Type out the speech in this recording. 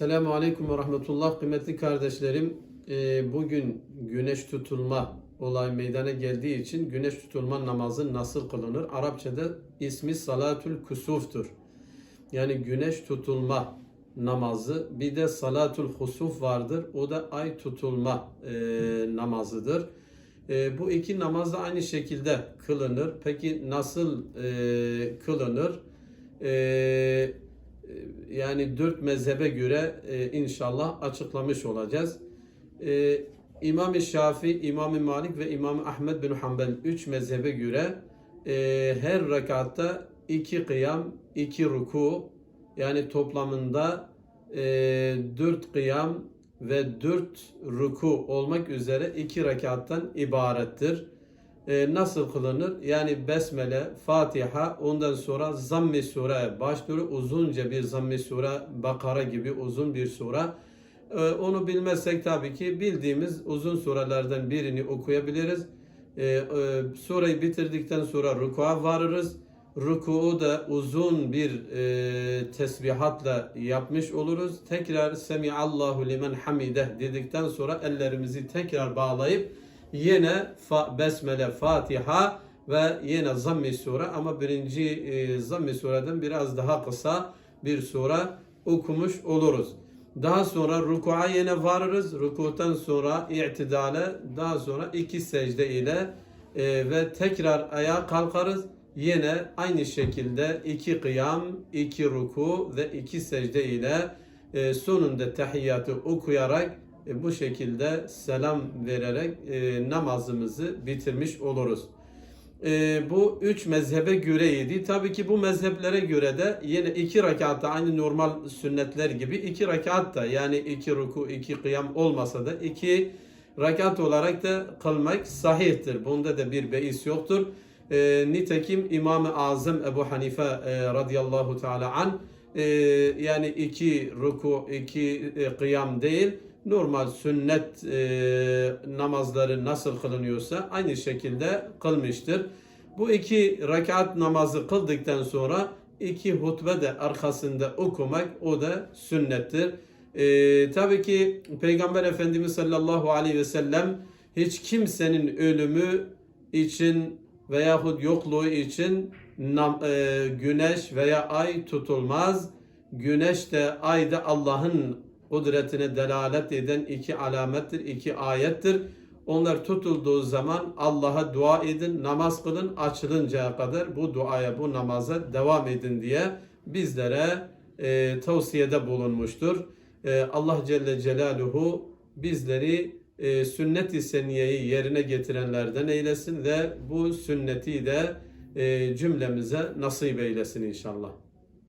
Selamun Aleyküm ve Rahmetullah. Kıymetli kardeşlerim, e, bugün güneş tutulma olay meydana geldiği için güneş tutulma namazı nasıl kılınır? Arapçada ismi Salatül Kusuf'tur. Yani güneş tutulma namazı. Bir de Salatul Husuf vardır. O da ay tutulma e, namazıdır. E, bu iki namaz da aynı şekilde kılınır. Peki nasıl kılınır? E, yani dört mezhebe göre e, inşallah açıklamış olacağız. E, İmam-ı Şafii, İmam-ı Malik ve İmam Ahmed bin Hanbel üç mezhebe göre e, her rekatta iki kıyam, iki ruku yani toplamında e, dört kıyam ve dört ruku olmak üzere iki rekattan ibarettir. E, nasıl kılınır? Yani Besmele, Fatiha, ondan sonra Zamm-i Sure başlıyor. Uzunca bir Zamm-i Sure, Bakara gibi uzun bir sure. Onu bilmezsek tabii ki bildiğimiz uzun surelerden birini okuyabiliriz. E, e, sureyi bitirdikten sonra rukuğa varırız. Ruku'u da uzun bir tesbihatla yapmış oluruz. Tekrar Semiallahu limen hamideh dedikten sonra ellerimizi tekrar bağlayıp yine fa, Besmele, Fatiha ve yine Zamm-i Sure ama birinci e, Zamm-i Sure'den biraz daha kısa bir sure okumuş oluruz. Daha sonra ruku'a yine varırız. Ruku'dan sonra i'tidale, daha sonra iki secde ile e, ve tekrar ayağa kalkarız. Yine aynı şekilde iki kıyam, iki ruku ve iki secde ile e, sonunda tahiyyatı okuyarak e, bu şekilde selam vererek e, namazımızı bitirmiş oluruz. E, bu üç mezhebe göreydi. Tabii ki bu mezheplere göre de yine iki rekatta aynı normal sünnetler gibi iki rekatta yani iki ruku iki kıyam olmasa da iki rekat olarak da kılmak sahihtir. Bunda da bir beis yoktur. Nitekim İmam-ı Azam Ebu Hanife radıyallahu teala an yani iki ruku iki e, kıyam değil normal sünnet e, namazları nasıl kılınıyorsa aynı şekilde kılmıştır. Bu iki rekat namazı kıldıktan sonra iki hutbe de arkasında okumak o da sünnettir. E, tabii ki Peygamber Efendimiz sallallahu aleyhi ve sellem hiç kimsenin ölümü için veyahut yokluğu için nam, e, güneş veya ay tutulmaz. Güneş de ay da Allah'ın kudretine delalet eden iki alamettir, iki ayettir. Onlar tutulduğu zaman Allah'a dua edin, namaz kılın açılıncaya kadar bu duaya, bu namaza devam edin diye bizlere e, tavsiyede bulunmuştur. E, Allah Celle Celaluhu bizleri e, sünnet-i seniyeyi yerine getirenlerden eylesin ve bu sünneti de e, cümlemize nasip eylesin inşallah.